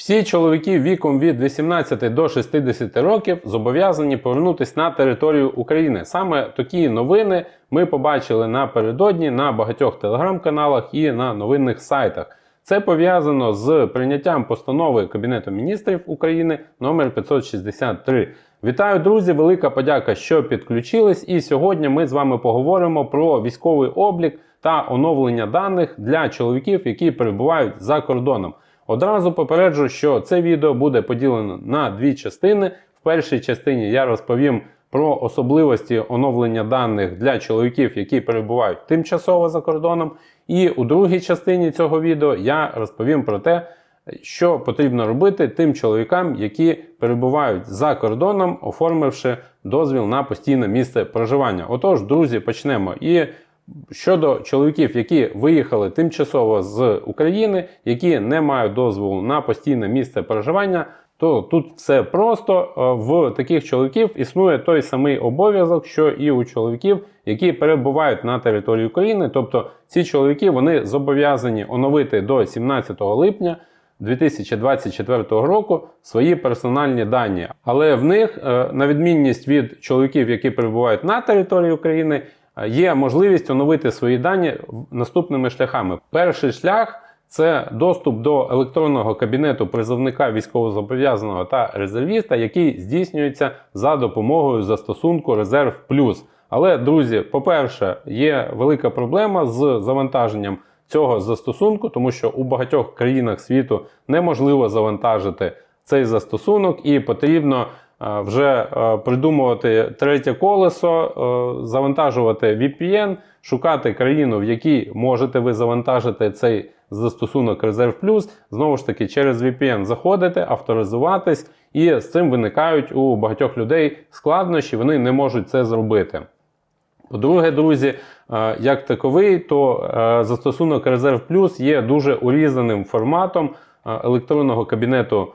Всі чоловіки віком від 18 до 60 років зобов'язані повернутися на територію України. Саме такі новини ми побачили напередодні на багатьох телеграм-каналах і на новинних сайтах. Це пов'язано з прийняттям постанови Кабінету міністрів України номер 563. Вітаю, друзі! Велика подяка, що підключились. І сьогодні ми з вами поговоримо про військовий облік та оновлення даних для чоловіків, які перебувають за кордоном. Одразу попереджу, що це відео буде поділено на дві частини. В першій частині я розповім про особливості оновлення даних для чоловіків, які перебувають тимчасово за кордоном. І у другій частині цього відео я розповім про те, що потрібно робити тим чоловікам, які перебувають за кордоном, оформивши дозвіл на постійне місце проживання. Отож, друзі, почнемо. І щодо чоловіків, які виїхали тимчасово з України, які не мають дозволу на постійне місце проживання, то тут все просто Е, в таких чоловіків існує той самий обов'язок, що і у чоловіків, які перебувають на території України. Тобто ці чоловіки вони зобов'язані оновити до 17 липня 2024 року свої персональні дані. Але в них, е, на відмінність від чоловіків, які перебувають на території України, є можливість оновити свої дані наступними шляхами. Перший шлях. Це доступ до електронного кабінету призовника військовозобов'язаного та резервіста, який здійснюється за допомогою застосунку Резерв Плюс. Але, друзі, по-перше, є велика проблема з завантаженням цього застосунку, тому що у багатьох країнах світу неможливо завантажити цей застосунок, і потрібно е, вже е, придумувати третє колесо, е, завантажувати VPN, шукати країну, в якій можете ви завантажити цей застосунок Резерв Плюс. Знову ж таки, через VPN заходити, авторизуватись, і з цим виникають у багатьох людей складнощі, вони не можуть це зробити. По-друге, друзі, е, як таковий, то е, застосунок Резерв Плюс є дуже урізаним форматом е, електронного кабінету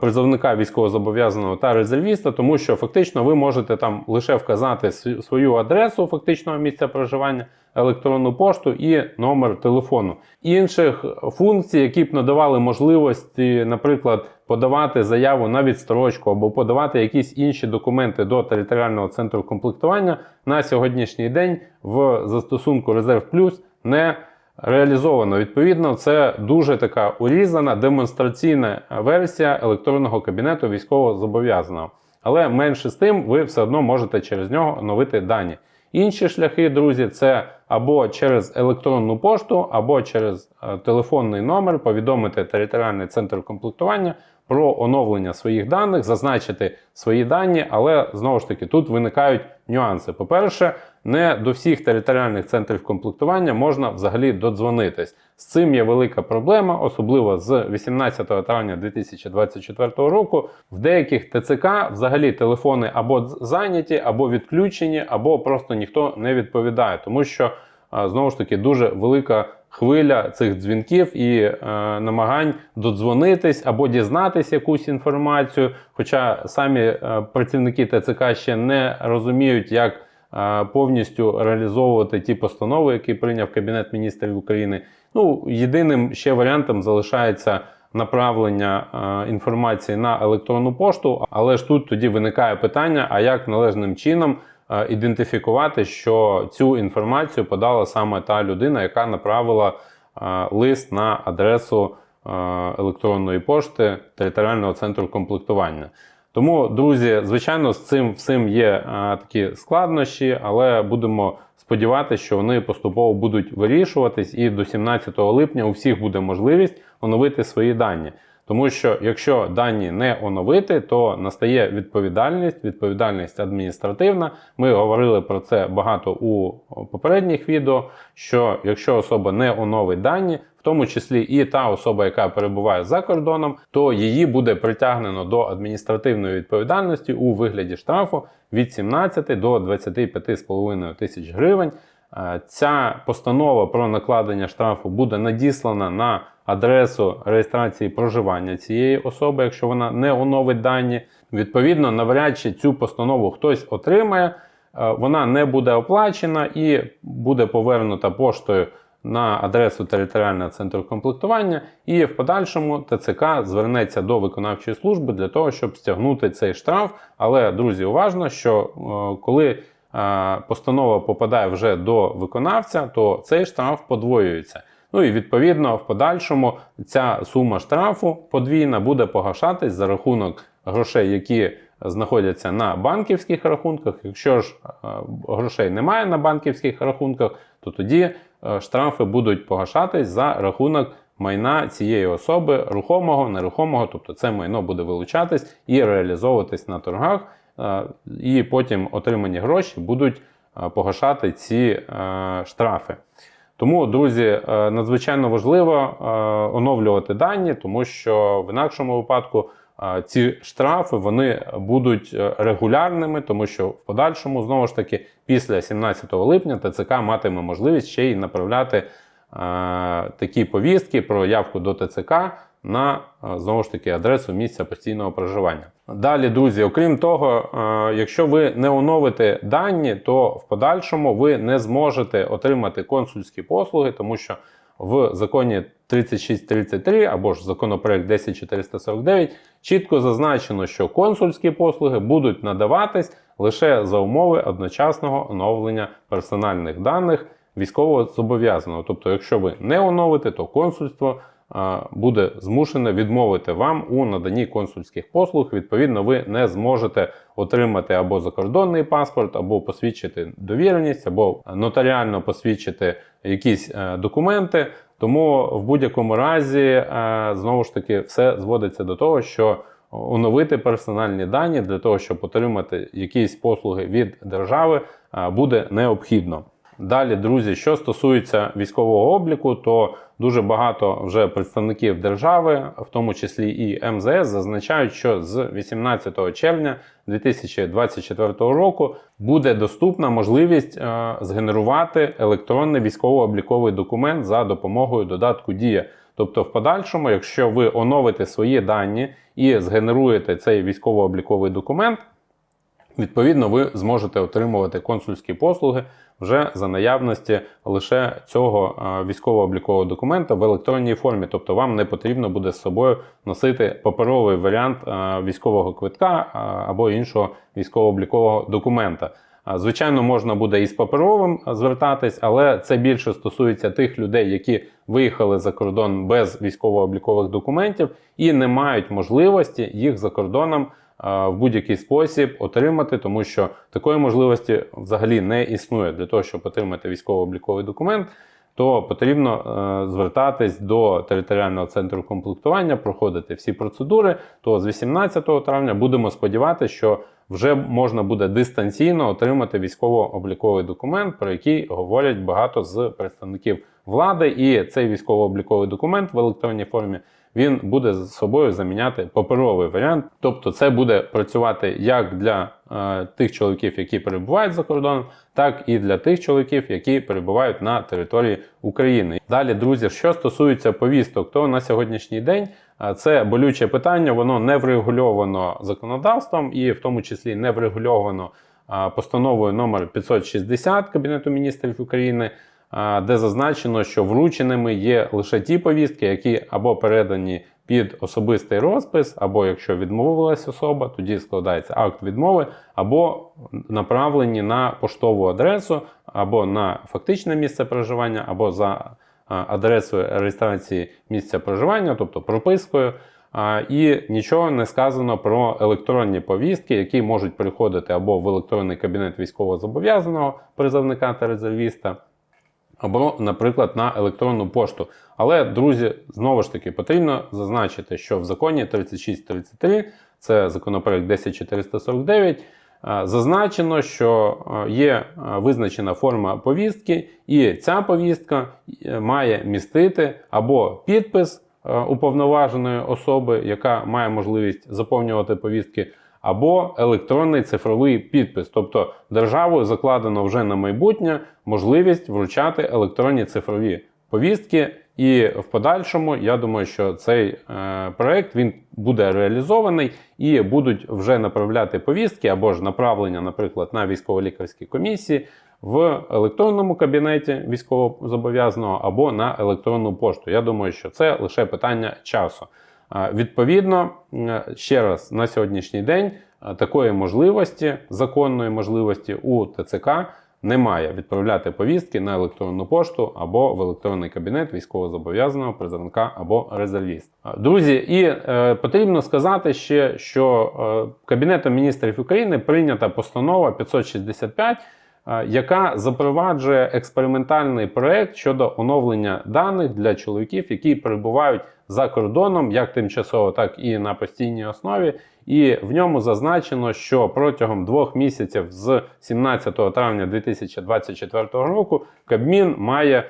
призовника військовозобов'язаного та резервіста, тому що фактично ви можете там лише вказати свою адресу фактичного місця проживання, електронну пошту і номер телефону. Інших функцій, які б надавали можливості, наприклад, подавати заяву на відстрочку або подавати якісь інші документи до територіального центру комплектування на сьогоднішній день в застосунку Резерв Плюс не реалізовано. Відповідно, це дуже така урізана демонстраційна версія електронного кабінету військового зобов'язаного. Але менше з тим, ви все одно можете через нього оновити дані. Інші шляхи, друзі, це або через електронну пошту, або через е, телефонний номер повідомити територіальний центр комплектування про оновлення своїх даних, зазначити свої дані, але знову ж таки тут виникають нюанси. По-перше, не до всіх територіальних центрів комплектування можна взагалі додзвонитись. З цим є велика проблема, особливо з 18 травня 2024 року. В деяких ТЦК взагалі телефони або зайняті, або відключені, або просто ніхто не відповідає, тому що знову ж таки дуже велика хвиля цих дзвінків і е, намагань додзвонитись або дізнатись якусь інформацію. Хоча самі е, працівники ТЦК ще не розуміють, як е, повністю реалізовувати ті постанови, які прийняв Кабінет міністрів України. Ну, єдиним ще варіантом залишається. Направлення е, інформації на електронну пошту, але ж тут тоді виникає питання: а як належним чином Е, ідентифікувати, що цю інформацію подала саме та людина, яка направила е, лист на адресу е, електронної пошти територіального центру комплектування. Тому, друзі, звичайно, з цим всім є такі складнощі, але будемо сподіватися, що вони поступово будуть вирішуватись, і до 17 липня у всіх буде можливість оновити свої дані. Тому що якщо дані не оновити, то настає відповідальність, відповідальність адміністративна. Ми говорили про це багато у попередніх відео. Що якщо особа не оновить дані, в тому числі і та особа, яка перебуває за кордоном, то її буде притягнено до адміністративної відповідальності у вигляді штрафу від 17 до 25,5 тисяч гривень. Е, ця постанова про накладення штрафу буде надіслана на адресу реєстрації проживання цієї особи, якщо вона не оновить дані. Відповідно, навряд чи цю постанову хтось отримає, е, вона не буде оплачена і буде повернута поштою на адресу територіального центру комплектування, і в подальшому ТЦК звернеться до виконавчої служби для того, щоб стягнути цей штраф. Але, друзі, уважно, що е, коли е, постанова попадає вже до виконавця, то цей штраф подвоюється. Ну і відповідно в подальшому ця сума штрафу подвійна буде погашатись за рахунок грошей, які знаходяться на банківських рахунках. Якщо ж е, грошей немає на банківських рахунках, то тоді е, штрафи будуть погашатись за рахунок майна цієї особи, рухомого, нерухомого, тобто це майно буде вилучатись і реалізовуватись на торгах, е, і потім отримані гроші будуть погашати ці штрафи. Тому, друзі, е, надзвичайно важливо е, оновлювати дані, тому що в інакшому випадку е, ці штрафи вони будуть регулярними, тому що в подальшому, знову ж таки, після 17 липня ТЦК матиме можливість ще й направляти такі повістки про явку до ТЦК на е, знову ж таки адресу місця постійного проживання. Далі, друзі, окрім того, е, якщо ви не оновите дані, то в подальшому ви не зможете отримати консульські послуги, тому що в законі 3633 або ж законопроект 10449 чітко зазначено, що консульські послуги будуть надаватись лише за умови одночасного оновлення персональних даних військового зобов'язаного. Тобто, якщо ви не оновите, то консульство буде змушене відмовити вам у наданні консульських послуг. Відповідно, ви не зможете отримати або закордонний паспорт, або посвідчити довіреність, або нотаріально посвідчити якісь е, документи. Тому в будь-якому разі, е, знову ж таки, все зводиться до того, що оновити персональні дані для того, щоб отримати якісь послуги від держави, е, буде необхідно. Далі, друзі, що стосується військового обліку, то дуже багато вже представників держави, в тому числі і МЗС, зазначають, що з 18 червня 2024 року буде доступна можливість е, згенерувати електронний військово-обліковий документ за допомогою додатку Дія. Тобто, в подальшому, якщо ви оновите свої дані і згенеруєте цей військово-обліковий документ, Відповідно, ви зможете отримувати консульські послуги вже за наявності лише цього е, військово-облікового документа в електронній формі. Тобто вам не потрібно буде з собою носити паперовий варіант е, військового квитка е, або іншого військово-облікового документа. Звичайно, можна буде і з паперовим звертатись, але це більше стосується тих людей, які виїхали за кордон без військово-облікових документів і не мають можливості їх за кордоном в будь-який спосіб отримати, тому що такої можливості взагалі не існує для того, щоб отримати військово-обліковий документ. То потрібно е, звертатись до територіального центру комплектування, проходити всі процедури. То з 18 травня будемо сподіватися, що вже можна буде дистанційно отримати військово-обліковий документ, про який говорять багато з представників влади. І цей військово-обліковий документ в електронній формі він буде з собою заміняти паперовий варіант. Тобто, це буде працювати як для е, тих чоловіків, які перебувають за кордоном, так і для тих чоловіків, які перебувають на території України. Далі, друзі, що стосується повісток, то на сьогоднішній день е, це болюче питання, воно не врегульовано законодавством і в тому числі не врегульовано е, постановою номер 560 Кабінету міністрів України. Де зазначено, що врученими є лише ті повістки, які або передані під особистий розпис, або якщо відмовилась особа, тоді складається акт відмови, або направлені на поштову адресу, або на фактичне місце проживання, або за адресою реєстрації місця проживання, тобто пропискою. І нічого не сказано про електронні повістки, які можуть приходити або в електронний кабінет військовозобов'язаного призовника та резервіста, або, наприклад, на електронну пошту. Але, друзі, знову ж таки, потрібно зазначити, що в законі 3633, це законопроект 10449, е, зазначено, що е, є е, визначена форма повістки, і ця повістка має містити або підпис уповноваженої особи, яка має можливість заповнювати повістки, або електронний цифровий підпис. Тобто державою закладено вже на майбутнє можливість вручати електронні цифрові повістки. І в подальшому, я думаю, що цей е, проект він буде реалізований і будуть вже направляти повістки або ж направлення, наприклад, на військово-лікарські комісії в електронному кабінеті військовозобов'язаного або на електронну пошту. Я думаю, що це лише питання часу. Відповідно, е, ще раз на сьогоднішній день е, такої можливості, законної можливості у ТЦК немає відправляти повістки на електронну пошту або в електронний кабінет військовозобов'язаного призовника або резервіст. Е, Друзі, і е, потрібно сказати ще, що Кабінетом міністрів України прийнята постанова 565 е, яка запроваджує експериментальний проект щодо оновлення даних для чоловіків, які перебувають за кордоном, як тимчасово, так і на постійній основі. І в ньому зазначено, що протягом двох місяців з 17 травня 2024 року Кабмін має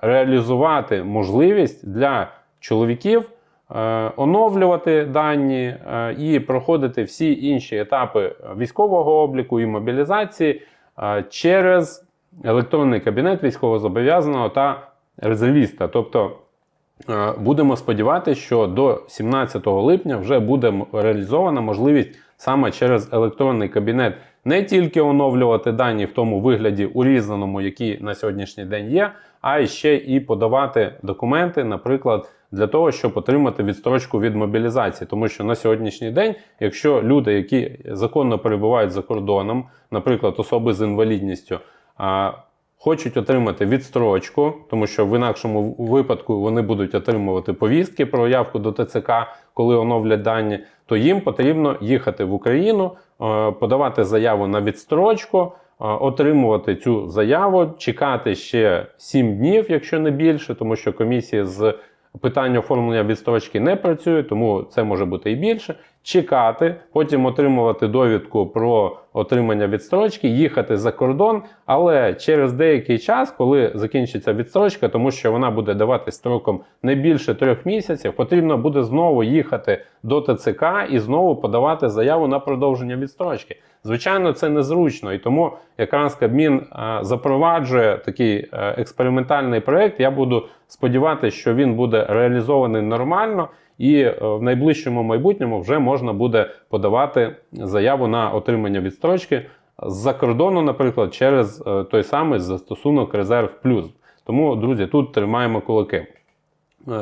реалізувати можливість для чоловіків е, оновлювати дані е, і проходити всі інші етапи військового обліку і мобілізації е, через електронний кабінет військовозобов'язаного та резервіста. Тобто будемо сподіватися, що до 17 липня вже буде реалізована можливість саме через електронний кабінет не тільки оновлювати дані в тому вигляді урізаному, який на сьогоднішній день є, а ще і подавати документи, наприклад, для того, щоб отримати відстрочку від мобілізації. Тому що на сьогоднішній день, якщо люди, які законно перебувають за кордоном, наприклад, особи з інвалідністю, хочуть отримати відстрочку, тому що в інакшому випадку вони будуть отримувати повістки про явку до ТЦК, коли оновлять дані, то їм потрібно їхати в Україну, е, подавати заяву на відстрочку, е, отримувати цю заяву, чекати ще 7 днів, якщо не більше, тому що комісії з питання оформлення відстрочки не працює, тому це може бути і більше. Чекати, потім отримувати довідку про отримання відстрочки, їхати за кордон, але через деякий час, коли закінчиться відстрочка, тому що вона буде давати строком не більше трьох місяців, потрібно буде знову їхати до ТЦК і знову подавати заяву на продовження відстрочки. Звичайно, це незручно, і тому якраз Кабмін е, запроваджує такий е, експериментальний проект. Я буду сподіватися, що він буде реалізований нормально, і е, в найближчому майбутньому вже можна буде подавати заяву на отримання відстрочки з-за кордону, наприклад, через той самий застосунок Резерв Плюс. Тому, друзі, тут тримаємо кулаки.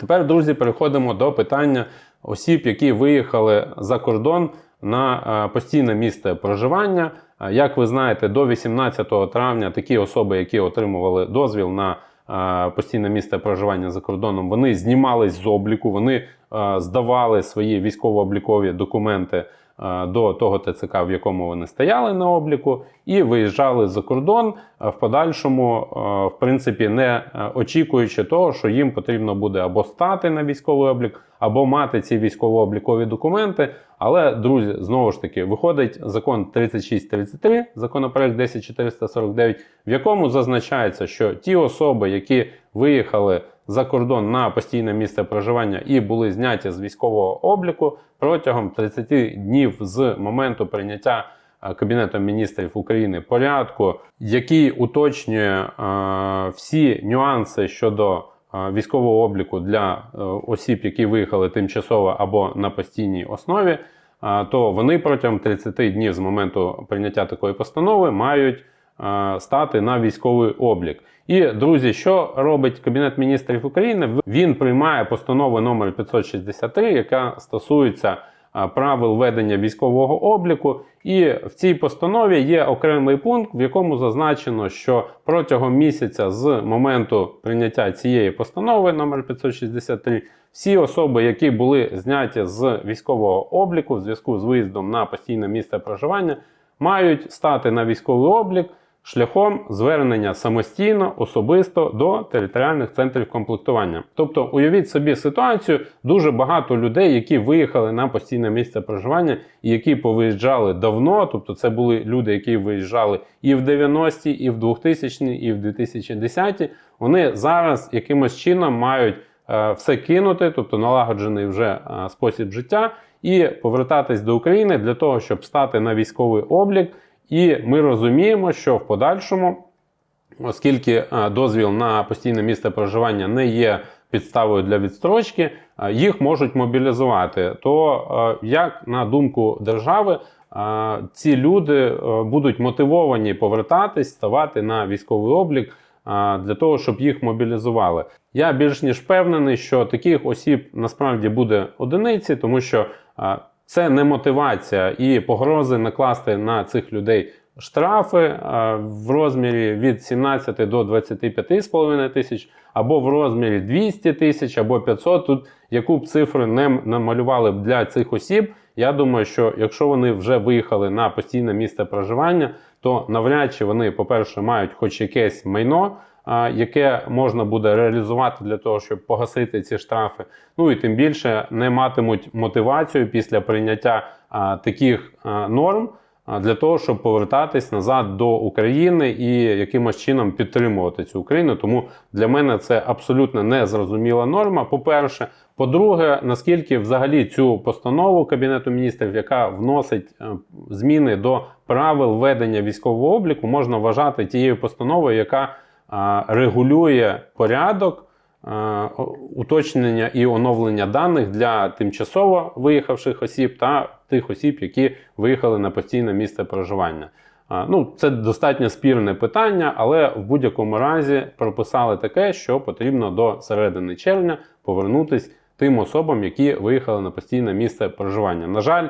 Тепер, друзі, переходимо до питання осіб, які виїхали за кордон на е, постійне місце проживання. Е, Як ви знаєте, до 18 травня такі особи, які отримували дозвіл на е, постійне місце проживання за кордоном, вони знімались з обліку, вони здавали свої військово-облікові документи до того ТЦК, в якому вони стояли на обліку, і виїжджали за кордон е, в подальшому, е, в принципі, не е, очікуючи того, що їм потрібно буде або стати на військовий облік, або мати ці військово-облікові документи. Але, друзі, знову ж таки, виходить закон 3633, законопроект 10449, в якому зазначається, що ті особи, які виїхали за кордон на постійне місце проживання і були зняті з військового обліку протягом 30 днів з моменту прийняття е, Кабінетом міністрів України порядку, який уточнює е, всі нюанси щодо е, військового обліку для осіб, які виїхали тимчасово або на постійній основі, то вони протягом 30 днів з моменту прийняття такої постанови мають стати на військовий облік. І друзі, що робить Кабінет міністрів України? Він приймає постанову номер 563, яка стосується е, правил ведення військового обліку. І в цій постанові є окремий пункт, в якому зазначено, що протягом місяця з моменту прийняття цієї постанови номер 563 всі особи, які були зняті з військового обліку в зв'язку з виїздом на постійне місце проживання, мають стати на військовий облік шляхом звернення самостійно, особисто до територіальних центрів комплектування. Тобто, уявіть собі ситуацію, дуже багато людей, які виїхали на постійне місце проживання і які повиїжджали давно. Тобто, це були люди, які виїжджали і в 90-ті, і в 2000-ті, і в 2010-ті. Вони зараз якимось чином мають е, все кинути, тобто налагоджений вже е, спосіб життя, і повертатись до України для того, щоб стати на військовий облік. І ми розуміємо, що в подальшому, оскільки е, дозвіл на постійне місце проживання не є підставою для відстрочки, е, їх можуть мобілізувати. То, е, як на думку держави, ці люди будуть мотивовані повертатись, ставати на військовий облік для того, щоб їх мобілізували. Я більш ніж впевнений, що таких осіб насправді буде одиниці, тому що це не мотивація і погрози накласти на цих людей штрафи в розмірі від 17 до 25,5 тисяч, або в розмірі 200 тисяч, або 500. Тут яку б цифру не намалювали б для цих осіб. Я думаю, що якщо вони вже виїхали на постійне місце проживання, то навряд чи вони, по-перше, мають хоч якесь майно, яке можна буде реалізувати для того, щоб погасити ці штрафи. Ну і тим більше не матимуть мотивацію після прийняття таких норм для того, щоб повертатись назад до України і якимось чином підтримувати цю Україну. Тому для мене це абсолютно незрозуміла норма. По-перше, по-друге, наскільки взагалі цю постанову Кабінету міністрів, яка вносить е, зміни до правил ведення військового обліку, можна вважати тією постановою, яка регулює порядок уточнення і оновлення даних для тимчасово виїхавших осіб та тих осіб, які виїхали на постійне місце проживання. Ну, це достатньо спірне питання, але в будь-якому разі прописали таке, що потрібно до середини червня повернутись тим особам, які виїхали на постійне місце проживання. На жаль,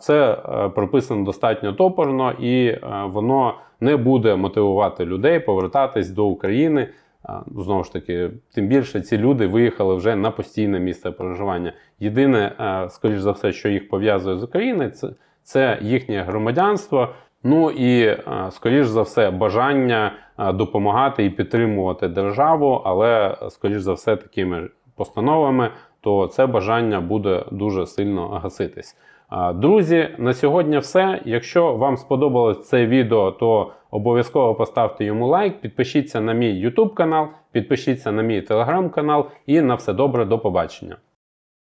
це е, прописано достатньо топорно, і е, воно не буде мотивувати людей повертатись до України. Знову ж таки, тим більше ці люди виїхали вже на постійне місце проживання. Єдине, е, скоріш за все, що їх пов'язує з Україною, це, це їхнє громадянство. Ну і е, скоріш за все, бажання е, допомагати і підтримувати державу, але е, скоріш за все, такими постановами, то це бажання буде дуже сильно гаситись. Друзі, на сьогодні все. Якщо вам сподобалось це відео, то обов'язково поставте йому лайк, підпишіться на мій YouTube канал, підпишіться на мій телеграм канал і на все добре, до побачення.